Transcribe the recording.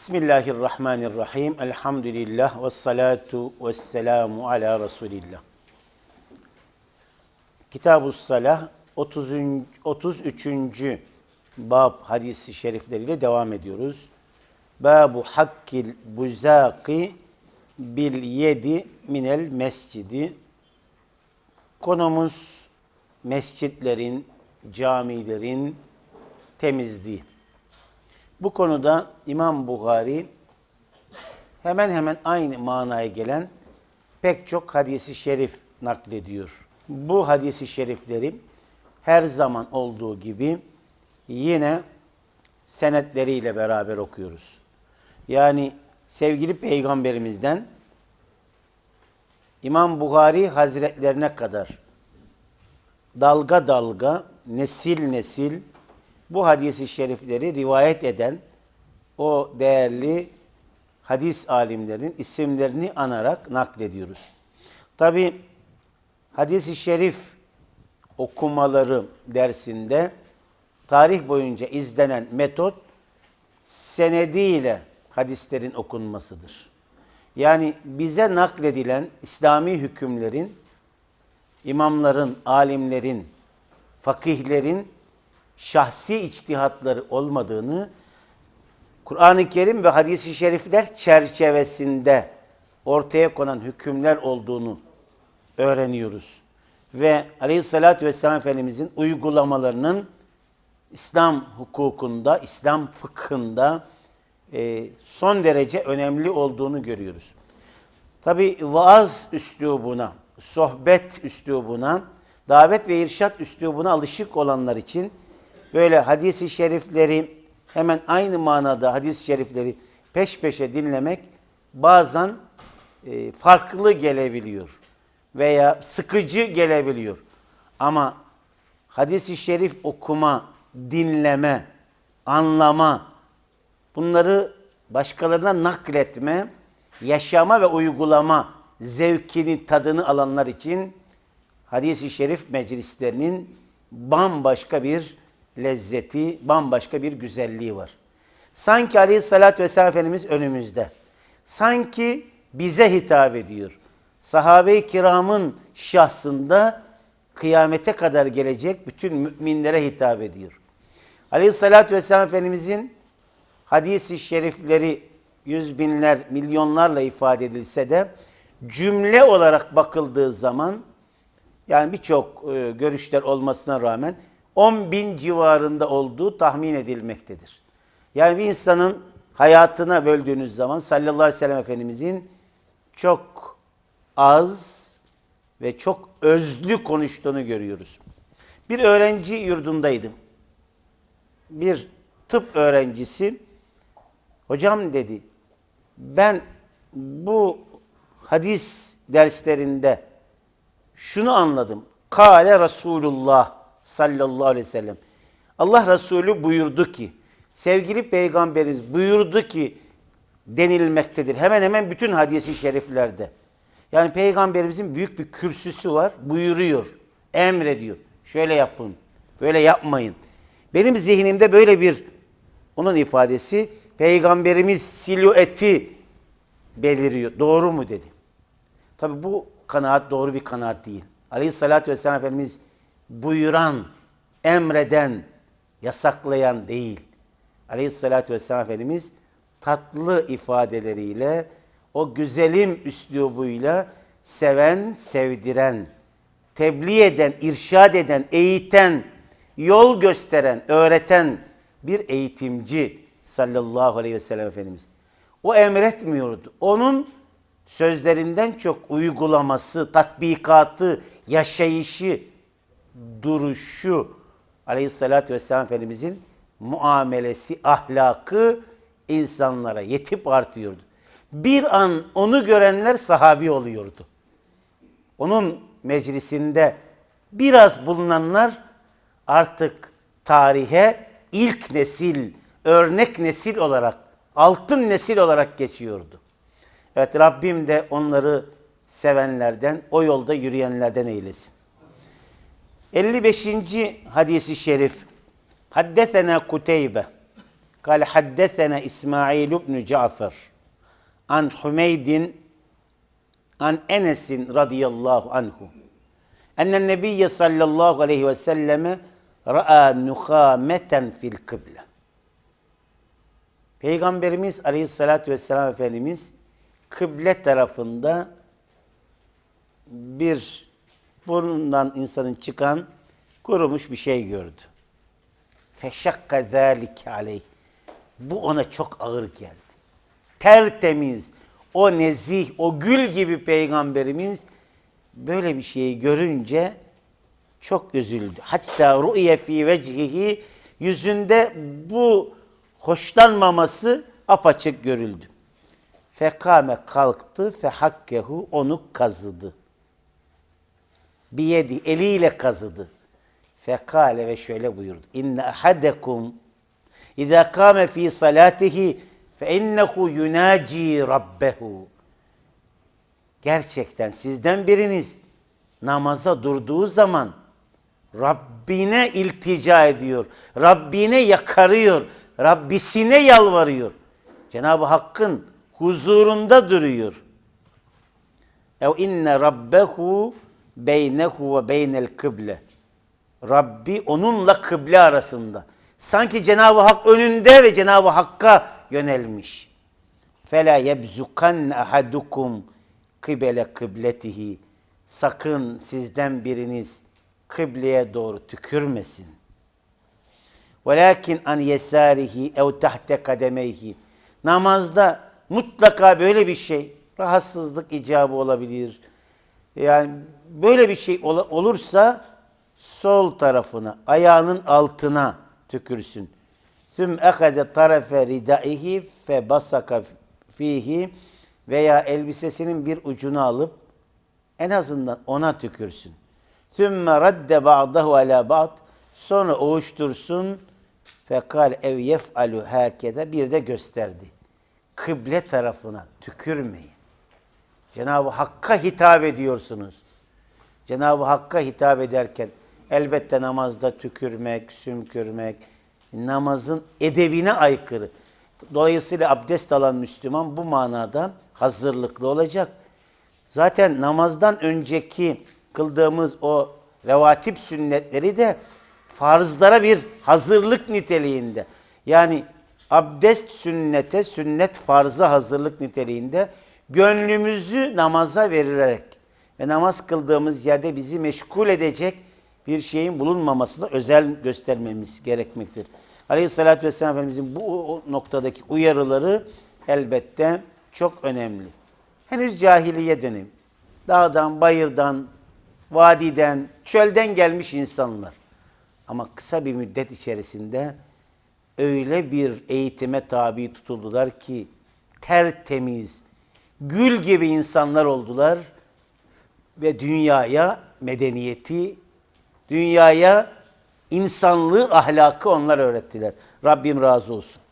Bismillahirrahmanirrahim. Elhamdülillah ve salatu ve selamu ala Resulillah. Kitab-ı Salah 30. 33. bab hadisi şerifleriyle devam ediyoruz. Babu hakkil buzaki bil yedi minel mescidi. Konumuz mescitlerin, camilerin temizliği. Bu konuda İmam Bukhari hemen hemen aynı manaya gelen pek çok hadisi şerif naklediyor. Bu hadisi şerifleri her zaman olduğu gibi yine senetleriyle beraber okuyoruz. Yani sevgili peygamberimizden İmam Bukhari Hazretlerine kadar dalga dalga, nesil nesil bu hadisi şerifleri rivayet eden o değerli hadis alimlerin isimlerini anarak naklediyoruz. Tabi hadisi şerif okumaları dersinde tarih boyunca izlenen metot senediyle hadislerin okunmasıdır. Yani bize nakledilen İslami hükümlerin imamların, alimlerin, fakihlerin şahsi içtihatları olmadığını Kur'an-ı Kerim ve hadis-i şerifler çerçevesinde ortaya konan hükümler olduğunu öğreniyoruz. Ve Aleyhisselatü Vesselam Efendimizin uygulamalarının İslam hukukunda, İslam fıkhında e, son derece önemli olduğunu görüyoruz. Tabi vaaz üslubuna, sohbet üslubuna, davet ve irşat üslubuna alışık olanlar için böyle hadis-i şerifleri hemen aynı manada hadis-i şerifleri peş peşe dinlemek bazen e, farklı gelebiliyor veya sıkıcı gelebiliyor. Ama hadis-i şerif okuma, dinleme, anlama bunları başkalarına nakletme, yaşama ve uygulama zevkini, tadını alanlar için hadis-i şerif meclislerinin bambaşka bir lezzeti, bambaşka bir güzelliği var. Sanki aleyhissalatü vesselam Efendimiz önümüzde. Sanki bize hitap ediyor. Sahabe-i kiramın şahsında kıyamete kadar gelecek bütün müminlere hitap ediyor. Aleyhissalatü vesselam Efendimizin hadisi şerifleri yüz binler, milyonlarla ifade edilse de cümle olarak bakıldığı zaman yani birçok e, görüşler olmasına rağmen 10 bin civarında olduğu tahmin edilmektedir. Yani bir insanın hayatına böldüğünüz zaman sallallahu aleyhi ve sellem Efendimizin çok az ve çok özlü konuştuğunu görüyoruz. Bir öğrenci yurdundaydım. Bir tıp öğrencisi hocam dedi ben bu hadis derslerinde şunu anladım. Kale Resulullah sallallahu aleyhi ve sellem. Allah Resulü buyurdu ki, sevgili peygamberimiz buyurdu ki denilmektedir. Hemen hemen bütün hadisi şeriflerde. Yani peygamberimizin büyük bir kürsüsü var. Buyuruyor, emrediyor. Şöyle yapın, böyle yapmayın. Benim zihnimde böyle bir onun ifadesi peygamberimiz silüeti beliriyor. Doğru mu dedi. Tabi bu kanaat doğru bir kanaat değil. Aleyhissalatü vesselam Efendimiz buyuran, emreden, yasaklayan değil. Aleyhissalatü vesselam Efendimiz tatlı ifadeleriyle, o güzelim üslubuyla seven, sevdiren, tebliğ eden, irşad eden, eğiten, yol gösteren, öğreten bir eğitimci sallallahu aleyhi ve sellem Efendimiz. O emretmiyordu. Onun sözlerinden çok uygulaması, tatbikatı, yaşayışı, duruşu aleyhissalatü vesselam Efendimizin muamelesi, ahlakı insanlara yetip artıyordu. Bir an onu görenler sahabi oluyordu. Onun meclisinde biraz bulunanlar artık tarihe ilk nesil, örnek nesil olarak, altın nesil olarak geçiyordu. Evet Rabbim de onları sevenlerden, o yolda yürüyenlerden eylesin. 55. hadisi şerif. Haddesena Kuteybe. Kal haddesena İsmail ibn Cafer. An Humeydin an Enes'in radıyallahu anhu. Enne Nebiye sallallahu aleyhi ve selleme ra'a nuhameten fil kıble. Peygamberimiz aleyhissalatü vesselam Efendimiz kıble tarafında bir burnundan insanın çıkan kurumuş bir şey gördü. Feşakka zâlike aleyh. Bu ona çok ağır geldi. Tertemiz, o nezih, o gül gibi peygamberimiz böyle bir şeyi görünce çok üzüldü. Hatta ru'ye fi vecihi yüzünde bu hoşlanmaması apaçık görüldü. Fekame kalktı fehakkehu onu kazıdı. Biyedi eliyle kazıdı. Fekale ve şöyle buyurdu. İnne ahadekum İzâ kâme fî salâtihi fe innehu yunâci rabbehu. Gerçekten sizden biriniz namaza durduğu zaman Rabbine iltica ediyor. Rabbine yakarıyor. Rabbisine yalvarıyor. Cenab-ı Hakk'ın huzurunda duruyor. Ev inne rabbehu beynehu ve beynel kıble. Rabbi onunla kıble arasında. Sanki Cenab-ı Hak önünde ve Cenab-ı Hakk'a yönelmiş. Fela yebzukan ahadukum kıbele kıbletihi. Sakın sizden biriniz kıbleye doğru tükürmesin. Velakin an yesarihi ev tahte kademeyhi. Namazda mutlaka böyle bir şey, rahatsızlık icabı olabilir. Yani böyle bir şey ol- olursa sol tarafına, ayağının altına tükürsün. Tüm ekade tarafe ridaihi fe basaka fihi veya elbisesinin bir ucunu alıp en azından ona tükürsün. Sümme radde ba'dahu ala ba'd sonra ovuştursun fekal ev yef'alu hakede bir de gösterdi. Kıble tarafına tükürmeyin. Cenab-ı Hakk'a hitap ediyorsunuz. Cenab-ı Hakk'a hitap ederken elbette namazda tükürmek, sümkürmek namazın edebine aykırı. Dolayısıyla abdest alan Müslüman bu manada hazırlıklı olacak. Zaten namazdan önceki kıldığımız o revatip sünnetleri de farzlara bir hazırlık niteliğinde. Yani abdest sünnete, sünnet farza hazırlık niteliğinde gönlümüzü namaza vererek ve namaz kıldığımız yerde bizi meşgul edecek bir şeyin bulunmamasına özel göstermemiz gerekmektir. Aleyhissalatü vesselam Efendimizin bu noktadaki uyarıları elbette çok önemli. Henüz cahiliye dönemi. Dağdan, bayırdan, vadiden, çölden gelmiş insanlar. Ama kısa bir müddet içerisinde öyle bir eğitime tabi tutuldular ki tertemiz, gül gibi insanlar oldular ve dünyaya medeniyeti, dünyaya insanlığı, ahlakı onlar öğrettiler. Rabbim razı olsun.